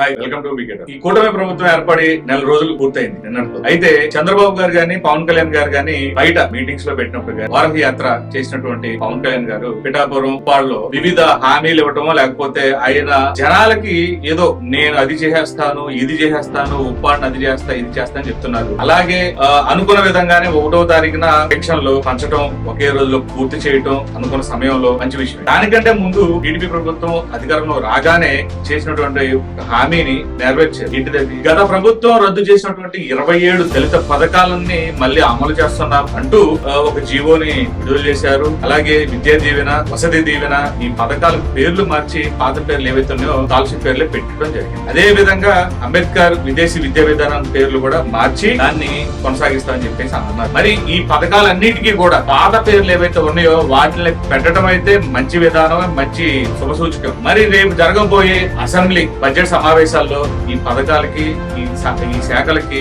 Hi welcome to wicket ఈ కూటమి ప్రభుత్వం ఏర్పడి నెల రోజులు పూర్తయింది. నిన్నటితో. అయితే చంద్రబాబు గారు గాని పవన్ కళ్యాణ్ గారు గాని బయట మీటింగ్స్లో పెట్టినప్పుడు గాని వారధి యాత్ర చేసినటువంటి పవన్ కళ్యాణ్ గారు పిఠాపురం ఉప్పాడులో వివిధ హామీలు ఇవ్వటమో లేకపోతే ఆయన జనాలకి ఏదో నేను అది చేసేస్తాను ఇది చేసేస్తాను ఉప్పాడిని అది చేస్తా ఇది చేస్తా అని చెప్తున్నారు. అలాగే అనుకున్న విధంగానే ఒకటో తారీఖున పెన్షన్లు పంచడం ఒకే రోజులో పూర్తి చేయటం అనుకున్న సమయంలో మంచి విషయం. దానికంటే ముందు టీడీపీ ప్రభుత్వం అధికారంలో రాగానే చేసినటువంటి ఒక హామీని నెరవేర్చారు. ఏంటిదండి గత ప్రభుత్వం రద్దు చేసినటువంటి ఇరవై ఏడు దళిత పథకాలన్నీ మళ్ళీ అమలు చేస్తున్నాం అంటూ ఒక జీవోని విడుదల చేశారు. అలాగే విద్యా దీవెన వసతి దీవెన ఈ పథకాల పేర్లు మార్చి పాత పేర్లు ఏవైతే ఉన్నాయో స్కాలర్షిప్ పేర్లే పెట్టడం జరిగింది. అదే విధంగా అంబేద్కర్ విదేశీ విద్యా విధానం పేర్లు కూడా మార్చి దాన్ని కొనసాగిస్తామని చెప్పేసి అన్నారు. మరి ఈ పథకాలన్నిటికీ కూడా పాత పేర్లు ఏవైతే ఉన్నాయో వాటిని పెట్టడం అయితే మంచి విధానం మంచి శుభసూచకం. మరి రేపు జరగబోయే అసెంబ్లీ బడ్జెట్ సమావేశం సమావేశాల్లో ఈ పథకాలకి ఈ ఈ శాఖలకి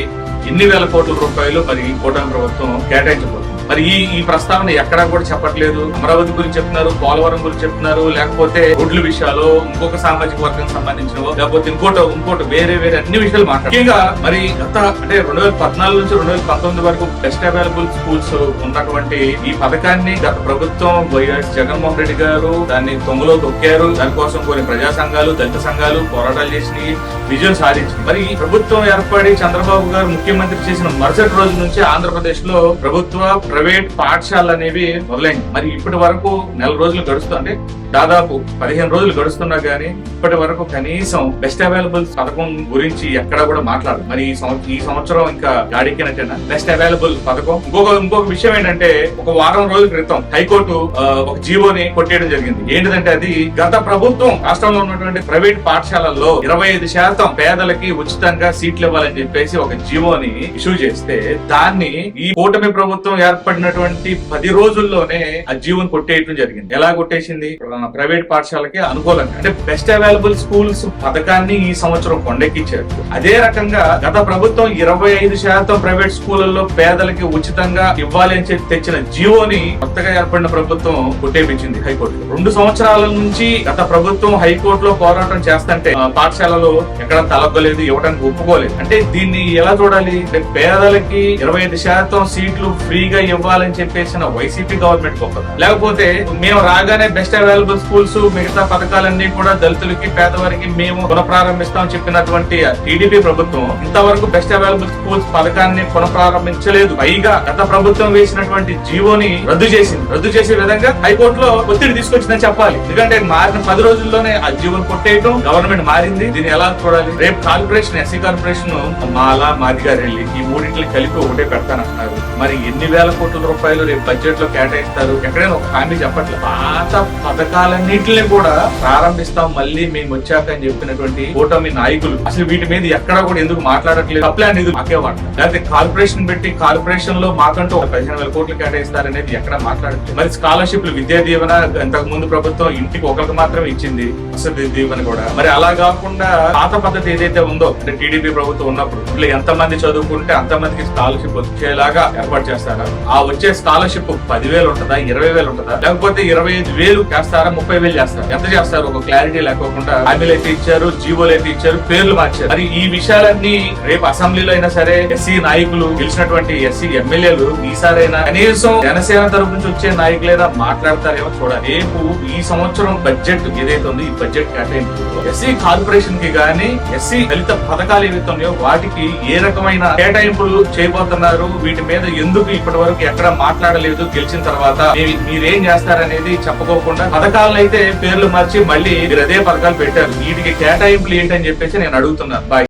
ఎన్ని వేల కోట్ల రూపాయలు మరి కూటమి ప్రభుత్వం కేటాయించబోతుంది? మరి ఈ ఈ ప్రస్తావన ఎక్కడా కూడా చెప్పట్లేదు. అమరావతి గురించి చెప్తున్నారు పోలవరం గురించి చెప్తున్నారు లేకపోతే రోడ్ల విషయాలు ఇంకొక సామాజిక వర్గం సంబంధించిన లేకపోతే ఇంకోటి ఇంకోటి వేరే వేరే అన్ని విషయాలు మాట్లాడారు ముఖ్యంగా మరి గత అంటే రెండు వేల పద్నాలుగు నుంచి రెండు వేల పంతొమ్మిది వరకు బెస్ట్ అవైలబుల్ స్కూల్స్ ఉన్నటువంటి ఈ పథకాన్ని గత ప్రభుత్వం వైఎస్ జగన్మోహన్ రెడ్డి గారు దాన్ని తొంగలో తొక్కారు. దానికోసం కొన్ని ప్రజా సంఘాలు దళిత సంఘాలు పోరాటాలు చేసి విజయం సాధించింది. మరి ప్రభుత్వం ఏర్పడి చంద్రబాబు గారు ముఖ్యమంత్రి చేసిన మరుసటి రోజు నుంచి ఆంధ్రప్రదేశ్లో ప్రభుత్వ ప్రైవేట్ పాఠశాలలు అనేవి మొదలైంది మరి ఇప్పటి వరకు నెల రోజులు గడుస్తుంది దాదాపు పదిహేను రోజులు గడుస్తున్నా గానీ ఇప్పటి వరకు కనీసం బెస్ట్ అవైలబుల్ పథకం గురించి ఎక్కడా కూడా మాట్లాడదు మరి ఈ ఈ సంవత్సరం ఇంకా గాడికినట్టేనా బెస్ట్ అవైలబుల్ పథకం. ఇంకొక ఇంకొక విషయం ఏంటంటే ఒక వారం రోజుల క్రితం హైకోర్టు ఒక జీవోని కొట్టేయడం జరిగింది. ఏంటిదంటే అది గత ప్రభుత్వం రాష్ట్రంలో ఉన్నటువంటి ప్రైవేట్ పాఠశాలల్లో ఇరవై ఐదు శాతం పేదలకి ఉచితంగా సీట్లు ఇవ్వాలని చెప్పేసి ఒక జీవోని ఇష్యూ చేస్తే దాన్ని ఈ కూటమి ప్రభుత్వం పడినటువంటి పది రోజుల్లోనే ఆ జీవోని కొట్టేయటం జరిగింది. ఎలా కొట్టేసింది? ప్రైవేట్ పాఠశాలకి అనుకూలంగా. అంటే బెస్ట్ అవైలబుల్ స్కూల్స్ పథకాన్ని ఈ సంవత్సరం కొండెక్కించారు అదే రకంగా గత ప్రభుత్వం ఇరవై ఐదు శాతం ప్రైవేట్ స్కూళ్ళలో పేదలకి ఉచితంగా ఇవ్వాలి అని చెప్పి తెచ్చిన జీవోని కొత్తగా ఏర్పడిన ప్రభుత్వం కొట్టేపించింది హైకోర్టు రెండు సంవత్సరాల నుంచి గత ప్రభుత్వం హైకోర్టులో పోరాటం చేస్తుంటే పాఠశాలలో ఎక్కడ తలగ్గలేదు ఇవ్వడానికి ఒప్పుకోలేదు. అంటే దీన్ని ఎలా చూడాలి? అంటే పేదలకి ఇరవై ఐదు శాతం సీట్లు ఫ్రీగా ఇవ్వాలని చెప్పేసిన వైసీపీ గవర్నమెంట్ గొప్పదా లేకపోతే మేము రాగానే బెస్ట్ అవైలబుల్ స్కూల్స్ మిగతా పథకాలన్నీ కూడా దళితులకి పేదవారికి మేము పునఃప్రారంభిస్తాం చెప్పినటువంటి టీడీపీ ప్రభుత్వం ఇంతవరకు బెస్ట్ అవైలబుల్ స్కూల్స్ పథకాన్ని పునఃప్రారంభించలేదు. పైగా గత ప్రభుత్వం వేసినటువంటి జీవోని రద్దు చేసింది. రద్దు చేసే విధంగా హైకోర్టులో ఒత్తిడి తీసుకొచ్చిందని చెప్పాలి. ఎందుకంటే మారిన పది రోజుల్లోనే ఆ జీవోని కొట్టేయటం గవర్నమెంట్ మారింది. దీన్ని ఎలా చూడాలి? రేపు కార్పొరేషన్ ఎస్సీ కార్పొరేషన్ మాలా మాదిగారెల్లి ఈ మూడింటిని కలిపి ఒకటే పెడతానంటున్నారు. మరి ఎన్ని వేల కోట్ల రూపాయలు రేపు బడ్జెట్లో కేటాయిస్తారు. ఎక్కడైనా ఒక హామీ చెప్పట్లేదు పాత పథకాలన్నింటినీ కూడా ప్రారంభిస్తాం మళ్ళీ మేము వచ్చాక అని చెప్పినటువంటి కూటమి నాయకులు. అసలు వీటి మీద ఎక్కడా కూడా ఎందుకు మాట్లాడట్లేదు? అప్లే అనేది మాకే వాడతారు లేకపోతే కార్పొరేషన్ పెట్టి కార్పొరేషన్లో మాకంటూ ఒక పదిహేను వేల కోట్లు కేటాయిస్తారనేది ఎక్కడ మాట్లాడట్లేదు. మరి స్కాలర్షిప్లు విద్యా దీవెన ఇంతకు ముందు ప్రభుత్వం ఇంటికి ఒకరికి మాత్రమే ఇచ్చింది వసతి దీవెన కూడా. మరి అలా కాకుండా పాత పద్ధతి ఏదైతే ఉందో అంటే టీడీపీ ప్రభుత్వం ఉన్నప్పుడు ఇట్లా ఎంతమంది చదువుకుంటే అంత మందికి స్కాలర్షిప్ వచ్చేలాగా ఏర్పాటు చేస్తారా? ఆ వచ్చే స్కాలర్షిప్ పదివేలు ఉంటుందా? ఇరవై వేలు ఉంటుందా? లేకపోతే ఇరవై ఐదు వేలు చేస్తారా? ముప్పై వేలు చేస్తారా? ఎంత చేస్తారు? ఒక క్లారిటీ లేకోకుండా హామీలు అయితే ఇచ్చారు జీవోలు అయితే ఇచ్చారు పేర్లు మార్చారు. మరి ఈ విషయాలన్నీ రేపు అసెంబ్లీలో అయినా సరే ఎస్సీ నాయకులు గెలిచినటువంటి ఎస్సీ ఎమ్మెల్యేలు ఈసారైనా కనీసం జనసేన తరపు నుంచి వచ్చే నాయకులైనా మాట్లాడతారేమో చూడాలి రేపు ఈ సంవత్సరం బడ్జెట్ ఏదైతే ఉందో ఈ బడ్జెట్ కేటాయింపు ఎస్సీ కార్పొరేషన్కి గానీ ఎస్సీ దళిత పథకాలు ఏవైతే ఉన్నాయో వాటికి ఏ రకమైన కేటాయింపులు చేయబోతున్నారు? వీటి మీద ఎందుకు ఇప్పటి వరకు ఎక్కడ మాట్లాడలేదు గెలిచిన తర్వాత మీరేం చేస్తారనేది చెప్పుకోకుండా పథకాలను అయితే పేర్లు మార్చి మళ్ళీ మీరు అదే పథకాలు పెట్టారు. వీటికి కేటాయింపులు ఏంటని చెప్పేసి నేను అడుగుతున్నాను. బాయ్